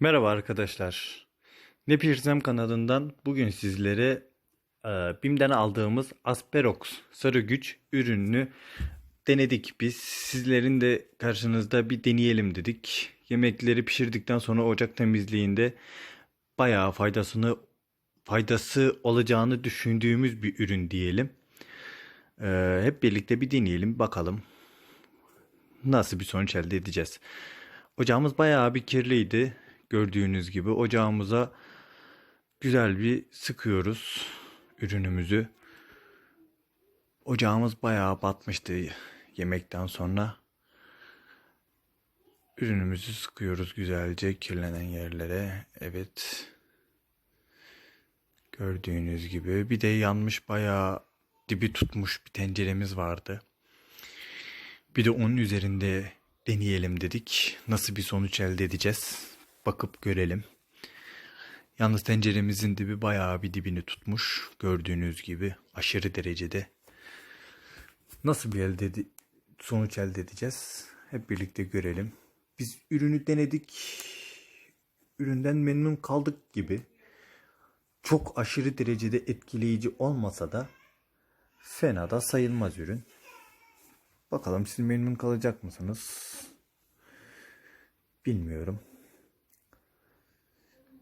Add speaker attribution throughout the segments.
Speaker 1: Merhaba arkadaşlar. Ne Pirsem kanalından bugün sizlere e, BİM'den aldığımız Asperox sarı güç ürününü denedik biz. Sizlerin de karşınızda bir deneyelim dedik. Yemekleri pişirdikten sonra ocak temizliğinde bayağı faydasını faydası olacağını düşündüğümüz bir ürün diyelim. E, hep birlikte bir deneyelim bakalım nasıl bir sonuç elde edeceğiz. Ocağımız bayağı bir kirliydi. Gördüğünüz gibi ocağımıza güzel bir sıkıyoruz ürünümüzü. Ocağımız bayağı batmıştı yemekten sonra. Ürünümüzü sıkıyoruz güzelce kirlenen yerlere. Evet. Gördüğünüz gibi bir de yanmış bayağı dibi tutmuş bir tenceremiz vardı. Bir de onun üzerinde deneyelim dedik. Nasıl bir sonuç elde edeceğiz? Bakıp görelim. Yalnız tenceremizin dibi bayağı bir dibini tutmuş. Gördüğünüz gibi aşırı derecede. Nasıl bir elde sonuç elde edeceğiz? Hep birlikte görelim. Biz ürünü denedik. Üründen memnun kaldık gibi. Çok aşırı derecede etkileyici olmasa da fena da sayılmaz ürün. Bakalım siz memnun kalacak mısınız? Bilmiyorum.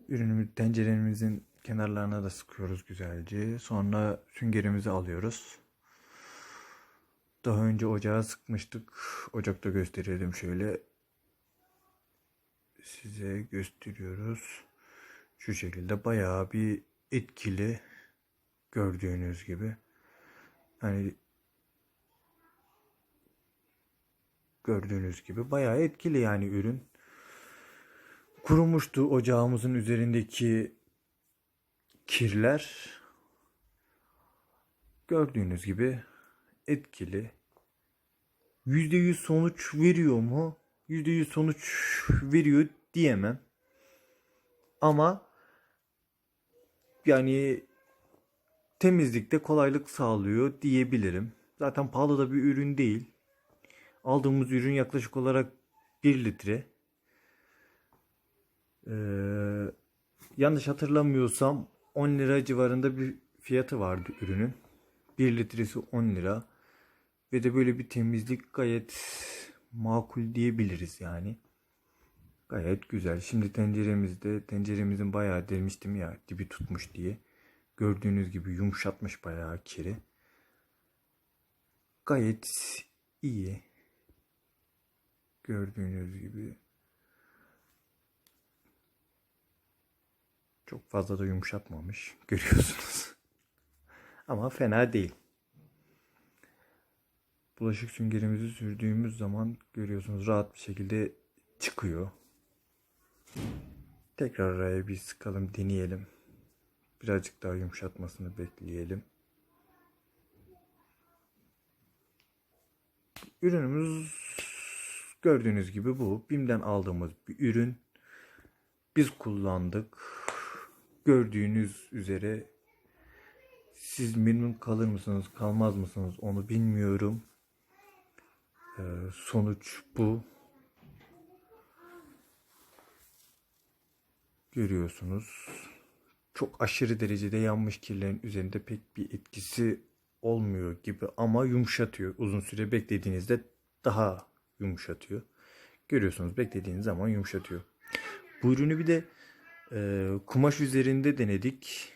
Speaker 1: Ürünümü tenceremizin kenarlarına da sıkıyoruz güzelce. Sonra süngerimizi alıyoruz. Daha önce ocağa sıkmıştık. Ocakta gösterelim şöyle. Size gösteriyoruz. Şu şekilde bayağı bir etkili gördüğünüz gibi. Hani gördüğünüz gibi bayağı etkili yani ürün. Kurumuştu ocağımızın üzerindeki kirler. Gördüğünüz gibi etkili. %100 sonuç veriyor mu? %100 sonuç veriyor diyemem. Ama yani temizlikte kolaylık sağlıyor diyebilirim. Zaten pahalı da bir ürün değil. Aldığımız ürün yaklaşık olarak 1 litre. Ee, yanlış hatırlamıyorsam 10 lira civarında bir fiyatı vardı ürünün. 1 litresi 10 lira. Ve de böyle bir temizlik gayet makul diyebiliriz yani. Gayet güzel. Şimdi tenceremizde tenceremizin bayağı demiştim ya dibi tutmuş diye. Gördüğünüz gibi yumuşatmış bayağı kiri. Gayet iyi. Gördüğünüz gibi. Çok fazla da yumuşatmamış. Görüyorsunuz. Ama fena değil. Bulaşık süngerimizi sürdüğümüz zaman görüyorsunuz rahat bir şekilde çıkıyor. Tekrar araya bir sıkalım deneyelim. Birazcık daha yumuşatmasını bekleyelim. Ürünümüz gördüğünüz gibi bu. BİM'den aldığımız bir ürün. Biz kullandık. Gördüğünüz üzere siz memnun kalır mısınız, kalmaz mısınız onu bilmiyorum. Ee, sonuç bu. Görüyorsunuz. Çok aşırı derecede yanmış kirlerin üzerinde pek bir etkisi olmuyor gibi ama yumuşatıyor. Uzun süre beklediğinizde daha yumuşatıyor. Görüyorsunuz beklediğiniz zaman yumuşatıyor. Bu ürünü bir de e, kumaş üzerinde denedik.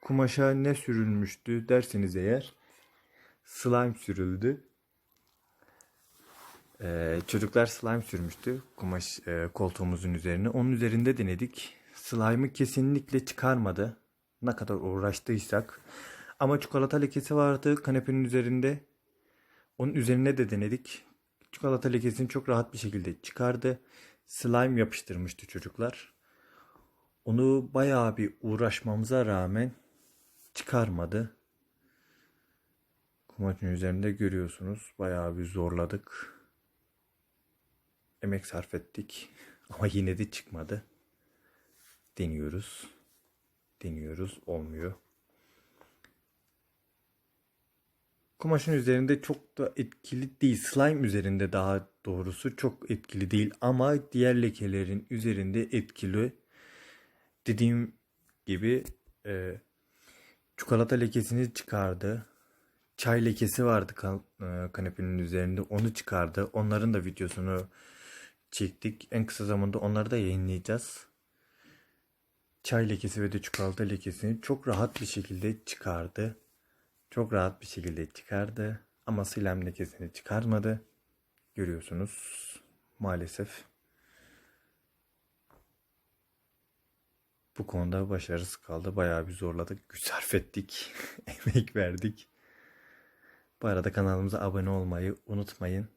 Speaker 1: Kumaşa ne sürülmüştü derseniz eğer slime sürüldü. E, çocuklar slime sürmüştü kumaş e, koltuğumuzun üzerine. Onun üzerinde denedik. Slime'ı kesinlikle çıkarmadı. Ne kadar uğraştıysak. Ama çikolata lekesi vardı kanepenin üzerinde. Onun üzerine de denedik. Çikolata lekesini çok rahat bir şekilde çıkardı. Slime yapıştırmıştı çocuklar. Onu bayağı bir uğraşmamıza rağmen çıkarmadı. Kumaşın üzerinde görüyorsunuz. Bayağı bir zorladık. Emek sarf ettik. Ama yine de çıkmadı. Deniyoruz. Deniyoruz. Olmuyor. kumaşın üzerinde çok da etkili değil. Slime üzerinde daha doğrusu çok etkili değil ama diğer lekelerin üzerinde etkili. Dediğim gibi e, çikolata lekesini çıkardı. Çay lekesi vardı kan- e, kanepenin üzerinde onu çıkardı. Onların da videosunu çektik. En kısa zamanda onları da yayınlayacağız. Çay lekesi ve de çikolata lekesini çok rahat bir şekilde çıkardı. Çok rahat bir şekilde çıkardı. Ama slime lekesini çıkarmadı. Görüyorsunuz maalesef. Bu konuda başarısız kaldı. Bayağı bir zorladık. Güç sarf ettik. Emek verdik. Bu arada kanalımıza abone olmayı unutmayın.